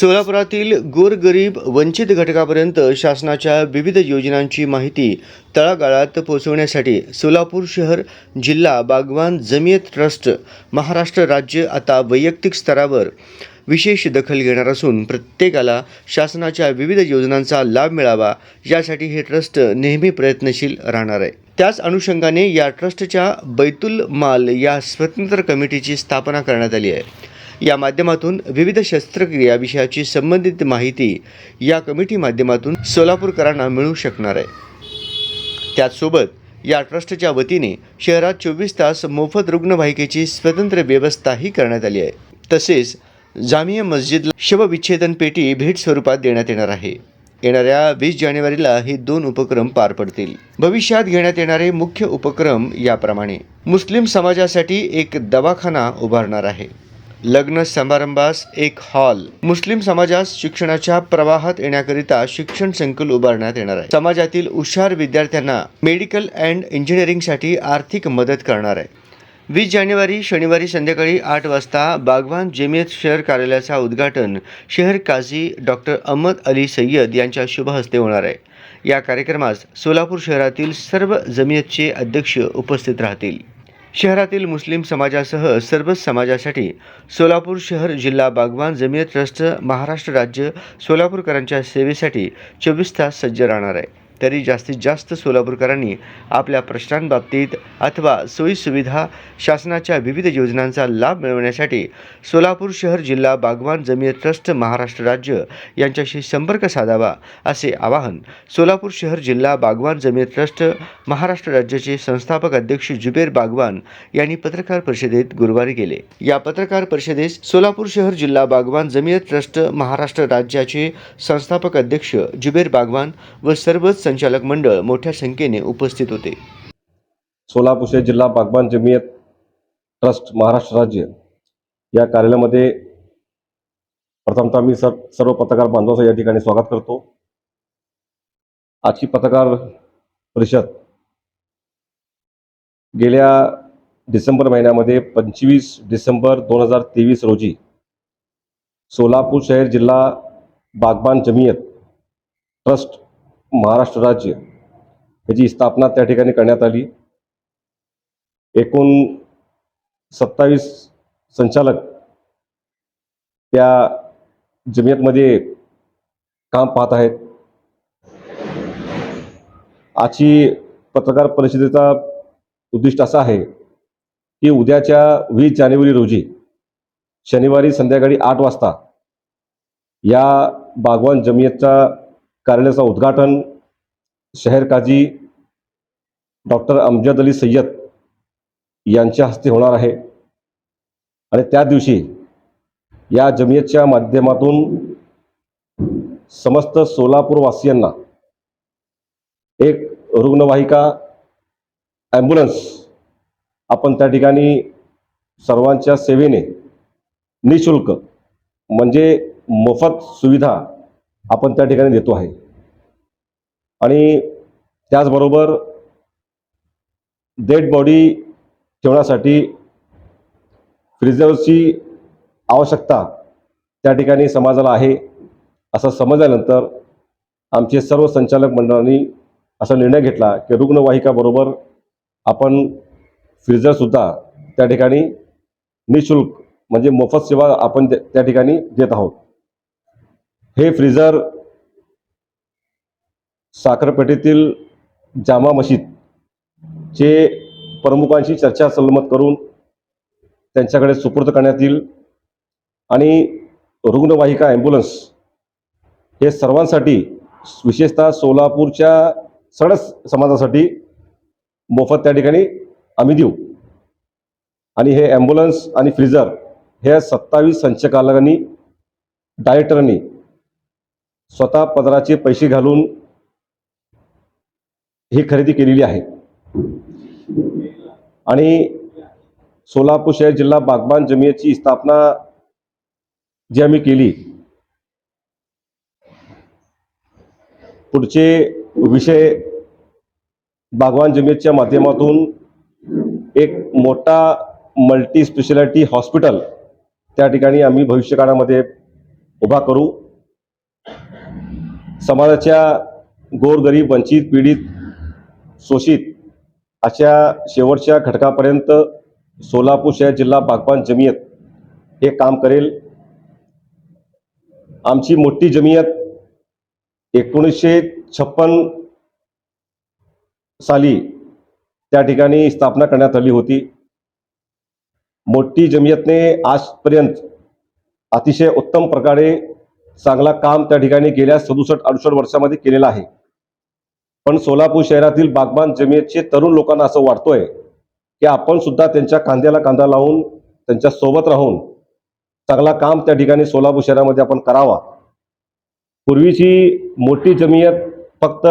सोलापुरातील गोरगरीब वंचित घटकापर्यंत शासनाच्या विविध योजनांची माहिती तळागाळात पोहोचवण्यासाठी सोलापूर शहर जिल्हा बागवान जमियत ट्रस्ट महाराष्ट्र राज्य आता वैयक्तिक स्तरावर विशेष दखल घेणार असून प्रत्येकाला शासनाच्या विविध योजनांचा लाभ मिळावा यासाठी हे ट्रस्ट नेहमी प्रयत्नशील राहणार आहे. त्याच अनुषंगाने या ट्रस्टच्या बैतुल माल या स्वतंत्र कमिटीची स्थापना करण्यात आली आहे. या माध्यमातून विविध शस्त्रक्रिया विषयाची संबंधित माहिती या कमिटी माध्यमातून सोलापूरकरांना मिळू शकणार आहे. त्याचसोबत या ट्रस्टच्या वतीने शहरात चोवीस तास मोफत रुग्णवाहिकेची स्वतंत्र व्यवस्थाही करण्यात आली आहे. तसेच जामिया मस्जिदला शवविच्छेदन पेटी भेट स्वरूपात देण्यात येणार आहे. येणाऱ्या वीस जानेवारीला हे दोन उपक्रम पार पडतील. भविष्यात घेण्यात येणारे मुख्य उपक्रम याप्रमाणे. मुस्लिम समाजासाठी एक दवाखाना उभारणार आहे. लग्न समारंभास एक हॉल मुस्लिम समाजास शिक्षणाच्या प्रवाहात येण्याकरिता शिक्षण संकुल उभारण्यात येणार आहे. समाजातील हुशार विद्यार्थ्यांना मेडिकल अँड इंजिनिअरिंगसाठी आर्थिक मदत करणार आहे. वीस जानेवारी शनिवारी संध्याकाळी आठ वाजता बागवान जेमियत शहर कार्यालयाचा उद्घाटन शहर काझी डॉक्टर अहमद अली सय्यद यांच्या शुभ हस्ते होणार आहे. या कार्यक्रमास सोलापूर शहरातील सर्व जमियतचे अध्यक्ष उपस्थित राहतील. शहरातील मुस्लिम समाजासह सर्वच समाजासाठी सोलापूर शहर जिल्हा बागवान जमियत ट्रस्ट महाराष्ट्र राज्य सोलापूरकरांच्या सेवेसाठी चोवीस तास सज्ज राहणार आहे. तरी जास्तीत जास्त सोलापूरकरांनी आपल्या प्रश्नांबाबतीत अथवा सोयीसुविधा शासनाच्या विविध योजनांचा लाभ मिळवण्यासाठी सोलापूर शहर जिल्हा बागवान जमीन ट्रस्ट महाराष्ट्र राज्य यांच्याशी संपर्क साधावा असे आवाहन सोलापूर शहर जिल्हा बागवान जमीन ट्रस्ट महाराष्ट्र राज्याचे संस्थापक अध्यक्ष जुबेर बागवान यांनी पत्रकार परिषदेत गुरुवारी केले. या पत्रकार परिषदेस सोलापूर शहर जिल्हा बागवान जमियत ट्रस्ट महाराष्ट्र राज्याचे संस्थापक अध्यक्ष जुबेर बागवान व सर्वच संचालक मंडळ मोठ्या संख्येने उपस्थित होते. सोलापूर शहर जिल्हा बागबान जमियत ट्रस्ट महाराष्ट्र राज्य या कार्यालयामध्ये प्रथमतः मी सर सर्व पत्रकार बांधवांचं या ठिकाणी स्वागत करतो. आजची पत्रकार परिषद गेल्या डिसेंबर महिन्यामध्ये पंचवीस डिसेंबर दोन हजार तेवीस रोजी सोलापूर शहर जिल्हा बागबान जमियत ट्रस्ट महाराष्ट्र राज्य याची स्थापना त्या ठिकाणी करण्यात आली. एकूण सत्तावीस संचालक त्या जमियतमध्ये काम पाहत आहेत. आजची पत्रकार परिषदेचा उद्दिष्ट असा आहे की उद्याच्या वीस जानेवारी रोजी शनिवारी संध्याकाळी आठ वाजता या बागवान जमियतचा कार्यालयाचं उद्घाटन शहर काझी डॉक्टर अमजद अली सय्यद यांच्या हस्ते होणार आहे. आणि त्या दिवशी या जमियतच्या माध्यमातून समस्त सोलापूरवासियांना एक रुग्णवाहिका ॲम्ब्युलन्स आपण त्या ठिकाणी सर्वांच्या सेवेने निशुल्क म्हणजे मोफत सुविधा आपण त्या ठिकाणी देतो आहे. आणि त्याचबरोबर डेड बॉडी ठेवण्यासाठी फ्रीजरची आवश्यकता त्या ठिकाणी समाजाला आहे असं समजल्यानंतर आमचे सर्व संचालक मंडळांनी असा निर्णय घेतला की रुग्णवाहिकाबरोबर आपण फ्रीजरसुद्धा त्या ठिकाणी निशुल्क म्हणजे मोफत सेवा आपण त्या ठिकाणी देत आहोत. हे फ्रीजर साखरपेठेतील जामा मशीदचे प्रमुखांशी चर्चा सल्लमत करून त्यांच्याकडे सुपूर्द करण्यात येईल आणि रुग्णवाहिका ॲम्ब्युलन्स हे सर्वांसाठी विशेषतः सोलापूरच्या सडस समाजासाठी मोफत त्या ठिकाणी आम्ही देऊ. आणि हे ॲम्ब्युलन्स आणि फ्रीजर हे सत्तावीस संचालकांनी डायरेक्टरांनी स्वतः पदराचे पैसे घालून ही खरेदी केलेली आहे. आणि सोलापूर शहर जिल्हा बागबान जमिनीची स्थापना जी आम्ही केली पुढचे विषय बागवान जमियतच्या माध्यमातून एक मोठा मल्टी स्पेशालिटी हॉस्पिटल त्या ठिकाणी आम्ही भविष्यकाळामध्ये उभा करू. समाजाच्या गोरगरीब वंचित पीडित शोषित अशा शेवटच्या घटकापर्यंत सोलापूर शहर जिल्हा बागबान जमियत हे काम करेल. आमची मोठी जमियत एकोणीसशे छप्पन साली त्या ठिकाणी स्थापना करण्यात आली होती. मोठी जमियतने आजपर्यंत अतिशय उत्तम प्रकारे चांगला काम त्या ठिकाणी गेल्या सदुसष्ट अडुसष्ट वर्षामध्ये केलेला आहे. पण सोलापूर शहरातील बागबान जमियतचे तरुण लोकांना असं वाटतोय की आपण सुद्धा त्यांच्या कांद्याला कांदा लावून त्यांच्यासोबत राहून चांगला काम त्या ठिकाणी सोलापूर शहरामध्ये आपण करावा. पूर्वीची मोठी जमियत फक्त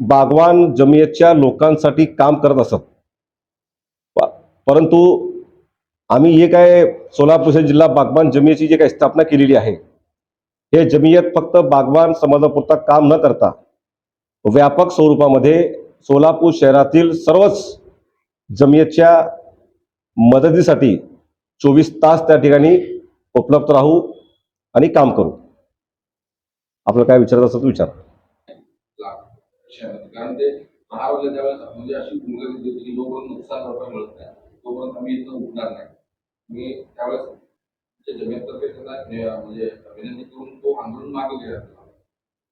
बागवान जमियतच्या लोकांसाठी काम करत असत. परंतु आम्ही हे काय सोलापूर जिल्हा बागबान जमियतची जे काही स्थापना केलेली आहे हे जमियत फक्त बागवान समाजापुरता काम न करता व्यापक स्वरूपामध्ये सोलापूर शहरातील सर्वच जमियतच्या मदतीसाठी चोवीस तास त्या ठिकाणी उपलब्ध राहू आणि काम करू. आपलं काय विचारत असं विचार. कारण ते महाराजला म्हणजे अशी भूमिका नुकसान भरपाई मिळत नाही. तोपर्यंत आम्ही इथं उठणार नाही. मी त्यावेळेस जमीनतर्फे त्यांना म्हणजे विनंती करून तो आंदोलन मागे गेला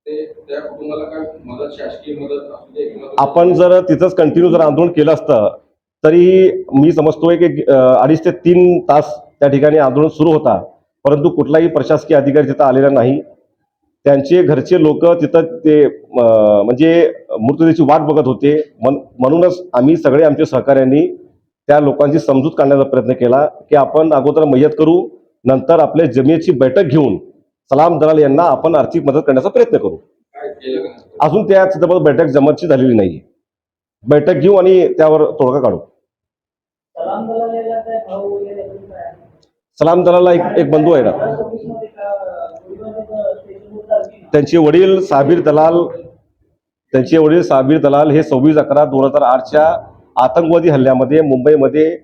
ते त्या कुटुंबाला काय मदत शासकीय मदत असू दे आपण जर तिथंच कंटिन्यू जर आंदोलन केलं असतं तरी मी समजतोय की अडीच ते तीन तास त्या ठिकाणी आंदोलन सुरू होता. परंतु कुठलाही प्रशासकीय अधिकारी तिथं आलेला नाही. त्यांचे घरचे लोक तिथं ते म्हणजे मृतदेहाची वाट बघत होते. म्हणूनच आम्ही सगळे आमच्या सहकार्यांनी त्या लोकांची समजूत काढण्याचा प्रयत्न केला की आपण अगोदर मयत करू नंतर आपल्या जमिनीची बैठक घेऊन सलाम दलाल यांना आपण आर्थिक मदत करण्याचा प्रयत्न करू. अजून त्या चित्रपट बैठक जमतची झालेली नाही बैठक घेऊ आणि त्यावर तोडगा काढू. सलाम दलाला एक एक बंधू आहे ना? त्यांचे वडील साबीर दलाल त्यांचे वडील साबीर दलाल हे सव्वीस अकरा दोन हजार आठच्या आतंकवादी हल्ल्यामध्ये मुंबईमध्ये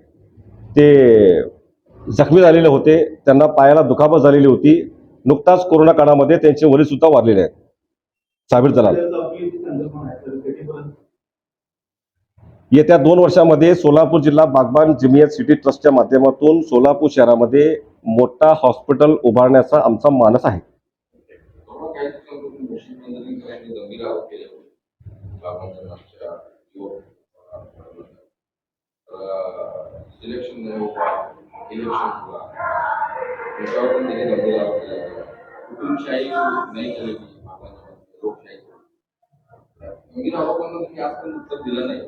ते जखमी झालेले होते. त्यांना पायाला दुखापत झालेली होती. नुकताच कोरोना काळामध्ये त्यांचे वडील सुद्धा वारलेले आहेत. साबीर दलाल येत्या दोन वर्षामध्ये सोलापूर जिल्हा बागबान जिमियत सिटी ट्रस्टच्या माध्यमातून सोलापूर शहरामध्ये मोठा हॉस्पिटल उभारण्याचा आमचा मानस आहे तेव्हा काही दिवसांपूर्वी मुस्लिम मंदिरांनी गंभीर आरोप केले होते बाबांच्या मागच्या युवक सिलेक्शन नाही होता इलेक्शन हुआ त्याच्यावर पण त्यांनी गंभीर आरोप केले होते हुकुमशाही नाही केली बाबांच्या मागची, लोकशाही गंभीर आरोपांना तुम्ही आजपर्यंत उत्तर दिलं नाही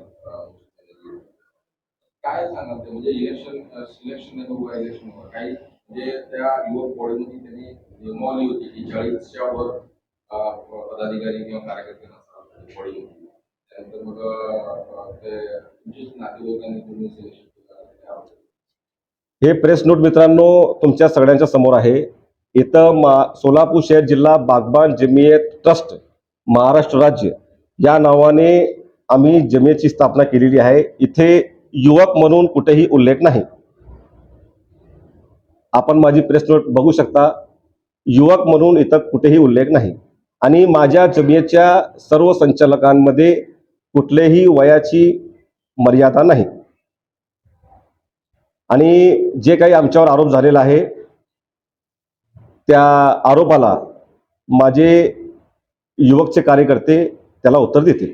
काय सांगाल ते म्हणजे इलेक्शन सिलेक्शन नाही. हुआ इलेक्शन हुआ काही म्हणजे त्या युवक बॉडीमध्ये त्यांनी नियमावली होती की चाळीसच्या वर पदाधिकारी किंवा कार्यकर्ते नसतात बॉडी होती त्यानंतर मग ते तुमचेच नातेवाईकांनी तुम्ही सिलेक्शन हे प्रेस नोट मित्रांनो तुमच्या सगळ्यांच्या समोर आहे. इथं मा सोलापूर शहर जिल्हा बागबान जमियत ट्रस्ट महाराष्ट्र राज्य या नावाने आम्ही जमियतची स्थापना केलेली आहे. इथे युवक म्हणून कुठेही उल्लेख नाही. आपण माझी प्रेस नोट बघू शकता. युवक म्हणून इथं कुठेही उल्लेख नाही. आणि माझ्या जमियतच्या सर्व संचालकांमध्ये कुठलेही वयाची मर्यादा नाही. आणि जे काही आमच्यावर आरोप झालेला आहे त्या आरोपाला माझे युवकचे कार्यकर्ते त्याला उत्तर देतील.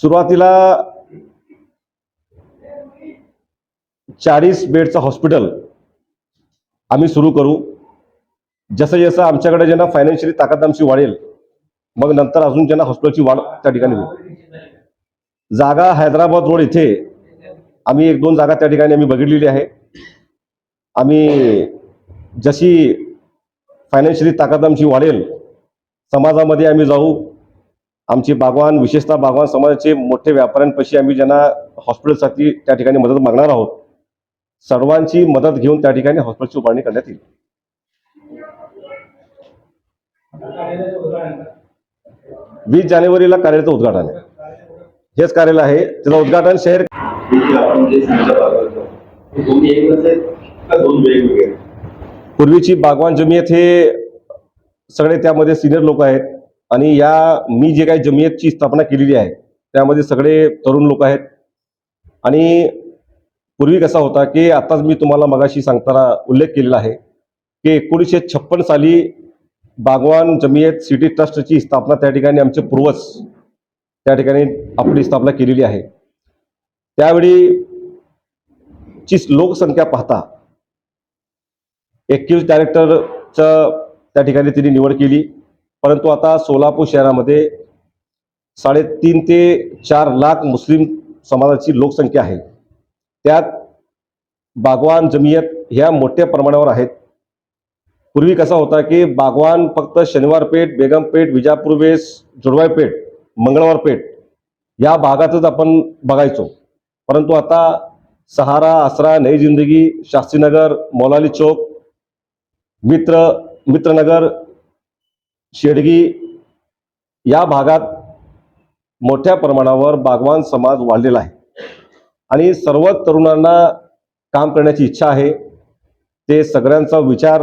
सुरुवातीला चाळीस बेडचं हॉस्पिटल आम्ही सुरू करू. जसं जसं आमच्याकडे ज्यांना फायनान्शियली ताकद आमची वाढेल मग नंतर अजून ज्यांना हॉस्पिटलची वाढ त्या ठिकाणी होईल. जागा हैदराबाद रोड इथे आम्ही एक दोन जागा त्या ठिकाणी आम्ही बघितलेली आहे. आम्ही जशी फायनान्शियली ताकद आमची वाढेल समाजामध्ये आम्ही जाऊ. आमचे बागवान विशेषतः बागवान समाजाचे मोठे व्यापाऱ्यांपाशी आम्ही ज्यांना हॉस्पिटलसाठी त्या ठिकाणी मदत मागणार आहोत सर्वांची मदत घेऊन त्या ठिकाणी हॉस्पिटलची उभारणी करण्यात येईल आता कार्यालयाचं उदाहरण आहे. वीस जानेवारीला कार्यालयाचं उद्घाटन आहे. हेच कार्यालय आहे. त्याचं उद्घाटन शहर पूर्वीची बागवान जमियत हे सगळे त्यामध्ये सिनियर लोक आहेत. आणि या मी जे काही जमियतची स्थापना केलेली आहे त्यामध्ये सगळे तरुण लोक आहेत. आणि पूर्वी कसा होता की आताच मी तुम्हाला मगाशी सांगताना उल्लेख केलेला आहे की एकोणीसशे छप्पन साली बागवान जमियत सिटी ट्रस्टची स्थापना त्या ठिकाणी आमचे पूर्वज त्या ठिकाणी आपली स्थापना केलेली आहे. त्यावेळी ची लोकसंख्या पाहता एकवीस डायरेक्टरचं त्या ठिकाणी त्यांनी निवड केली. परंतु आता सोलापूर शहरामध्ये साडेतीन ते चार लाख मुस्लिम समाजाची लोकसंख्या आहे. त्यात बागवान जमियत ह्या मोठ्या प्रमाणावर आहेत. पूर्वी कसा होता की बागवान फक्त शनिवार पेठ बेगम पेठ विजापूर वेस जुडवाई पेठ मंगळवार पेठ या भागातच आपण बघायचो. परंतु आता सहारा आसरा नई जिंदगी शास्त्रीनगर मौलाली चौक मित्र मित्रनगर शेडगी या भागात मोठ्या प्रमाणावर बागवान समाज वाढलेला आहे. आणि सर्व तरुणांना काम करण्याची इच्छा आहे. ते सगळ्यांचा विचार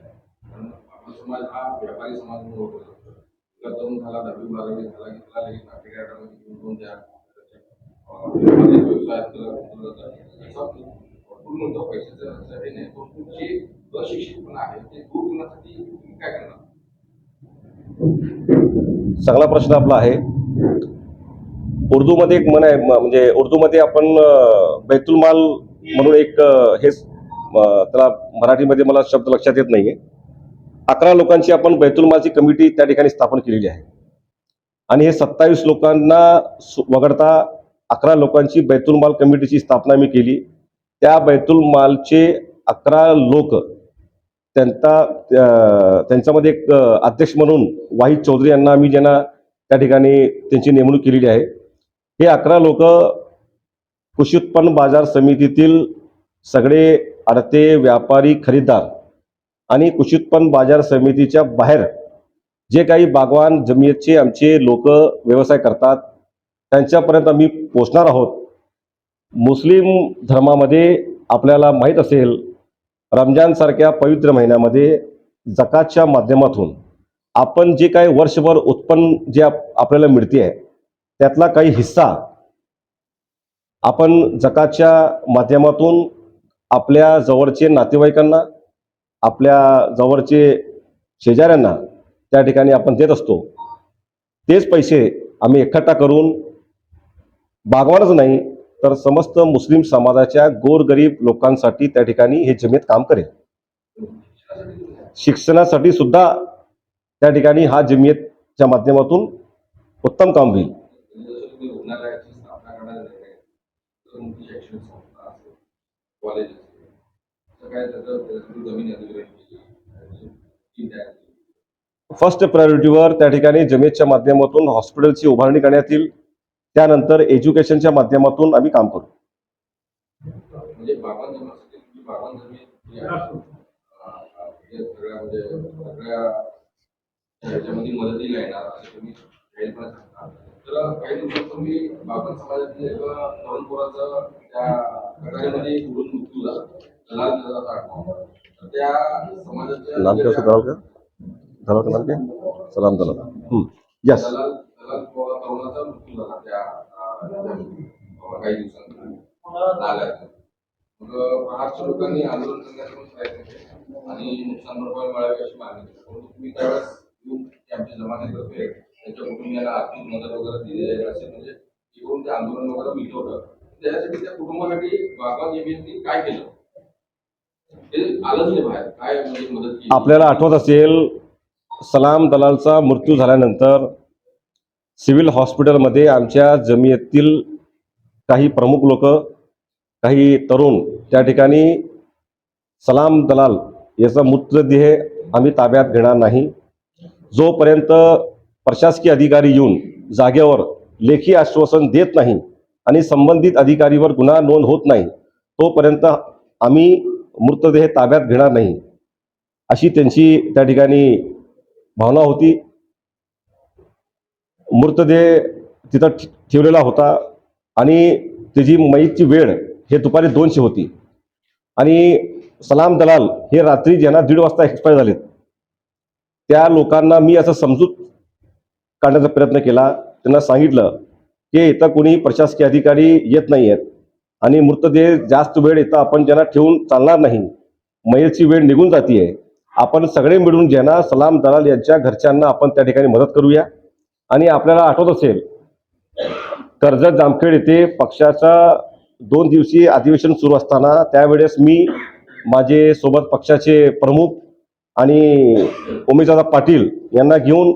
समाज हा व्यापारी समाज म्हणून ओळखला जातो. तुला तरुण झाला दहावी बारावी झाला घेतला लगेच नाट्य घेऊन द्या व्यवसायात नाही पण आहे ते दूर करण्यासाठी तुम्ही काय करणार? चांगला प्रश्न आपला आहे. उर्दूमध्ये एक म्हण आहे म्हणजे उर्दूमध्ये आपण बैतुल माल म्हणून एक हेच त्याला मराठीमध्ये मला शब्द लक्षात येत नाहीये. अकरा लोकांची आपण बैतुलमाची कमिटी त्या ठिकाणी स्थापन केलेली आहे. आणि हे सत्तावीस लोकांना सु- वगळता अकरा लोकांची बैतुलमाल कमिटीची स्थापना मी केली. त्या बैतुलमालचे अकरा लोक त्यांचा त्यांच्यामध्ये एक अध्यक्ष म्हणून वाहिद चौधरी यांना आम्ही ज्यांना त्या ठिकाणी त्यांची नेमणूक केलेली आहे. हे अकरा लोक कृषी उत्पन्न बाजार समितीतील सगळे अडते व्यापारी खरेदीदार आणि कृषी उत्पन्न बाजार समितीच्या बाहेर जे काही बागवान जमिनीचे आमचे लोक व्यवसाय करतात त्यांच्यापर्यंत आम्ही पोचणार आहोत. मुस्लिम धर्मामध्ये आपल्याला माहीत असेल रमजानसारख्या पवित्र महिन्यामध्ये जकातच्या माध्यमातून आपण जे काही वर्षभर उत्पन्न जे आप- आपल्याला मिळते आहे त्यातला काही हिस्सा आपण जकातच्या माध्यमातून आपल्या जवळचे नातेवाईकांना आपल्या जवळचे शेजाऱ्यांना त्या ठिकाणी आपण देत असतो. तेच पैसे आम्ही एकट्ठा करून बागवानच नाही तर समस्त मुस्लिम समाजाच्या गोरगरीब लोकांसाठी त्या ठिकाणी हे जमेत काम करेल. शिक्षणासाठी सुद्धा त्या ठिकाणी हा जमियतच्या माध्यमातून उत्तम काम होईल. रुग्णालयाची स्थापना आहे. शैक्षणिक संस्था असेल कॉलेज असेल. काय त्याचं जमीन. फर्स्ट प्रायोरिटीवर त्या ठिकाणी जमेतच्या माध्यमातून हॉस्पिटलची उभारणी करण्यात येईल त्यानंतर एज्युकेशनच्या माध्यमातून आम्ही काम करू. म्हणजे तर काही दिवसापूर्वी बाबा समाजातील एक तरुण पोराचं त्या गटारीमध्ये उडून मृत्यू झाला दलाल तर त्या समाजाच्या नाम क्या दलाल का दलाल का नाम क्या? सलाम दलाल. यस दलाल दलाल तरुणाचा मृत्यू झाला त्या काही दिवसांपूर्वी नाल्यात मग महाराष्ट्र लोकांनी आंदोलन करण्याचा पण प्रयत्न केला आणि नुकसान भरपाई मिळावी अशी मागणी केली. परंतु तुम्ही त्यावेळेस येऊन आमच्या जमान्यातर्फे त्यांच्या कुटुंबियांना आर्थिक मदत वगैरे दिली जाईल असे म्हणजे येऊन ते आंदोलन वगैरे मिटवलं त्यासाठी म्हणजे त्या कुटुंबासाठी बाबा जमीननी काय केलं? ते आलंच नाही बाहेर. काय म्हणजे मदत केली? आपल्याला आठवत असेल सलाम दलालचा मृत्यू झाल्यानंतर सिव्हिल हॉस्पिटलमध्ये आमच्या जमियतील काही प्रमुख लोक काही तरुण त्या ठिकाणी सलाम दलाल याचा मृतदेह आम्ही ताब्यात घेणार नाही. जोपर्यंत प्रशासकीय अधिकारी येऊन जागेवर लेखी आश्वासन देत नाही आणि संबंधित अधिकारीवर गुन्हा नोंद होत नाही तोपर्यंत आम्ही मृतदेह ताब्यात घेणार नाही अशी त्यांची त्या ठिकाणी भावना होती. मृतदेह तिथं ठेवलेला होता आणि त्याची मयीची वेळ हे दुपारी दोनशे होती. आणि सलाम दलाल हे रात्री ज्यांना दीड वाजता एक्सपायर झालेत त्या लोकांना मी असं समजूत काढण्याचा प्रयत्न केला. त्यांना सांगितलं की इथं कोणी प्रशासकीय अधिकारी येत नाही आहेत आणि मृतदेह जास्त वेळ इथं आपण ज्यांना ठेवून चालणार नाही मयेची वेळ निघून जातीये. आपण सगळे मिळून ज्यांना सलाम दलाल यांच्या घरच्यांना आपण त्या ठिकाणी मदत करूया. आणि आपल्याला आठवत असेल कर्जत जामखेड येथे पक्षाचा दोन दिवसीय अधिवेशन सुरू असताना त्यावेळेस मी माझे सोबत पक्षाचे प्रमुख आणि उमेशदादा पाटील यांना घेऊन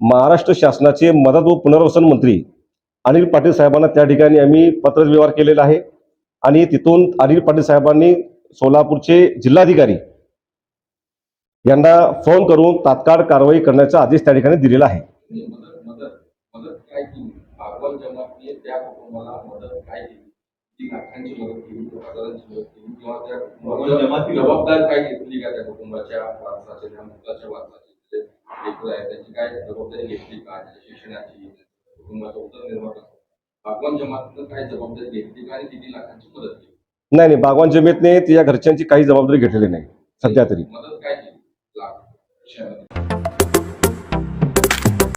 महाराष्ट्र शासनाचे मदत व पुनर्वसन मंत्री अनिल पाटील साहेबांना त्या ठिकाणी आम्ही पत्रव्यवहार केलेला आहे. आणि तिथून अनिल पाटील साहेबांनी सोलापूरचे जिल्हाधिकारी यांना फोन करून तात्काळ कारवाई करण्याचा आदेश त्या ठिकाणी दिलेला आहे. जबाबदारी काय घेतली का त्या कुटुंबाच्या वारसाच्या त्याची काय जबाबदारी घेतली का? त्याच्या शिक्षणाची कुटुंबाचा उदरनिर्वाह कसा? भागवत जमातीनं काय जबाबदारी घेतली का आणि किती लाखांची मदत केली? नाही नाही. बागवान जमेतने तिच्या घरच्यांची काही जबाबदारी घेतलेली नाही. सध्या तरी. मदत काय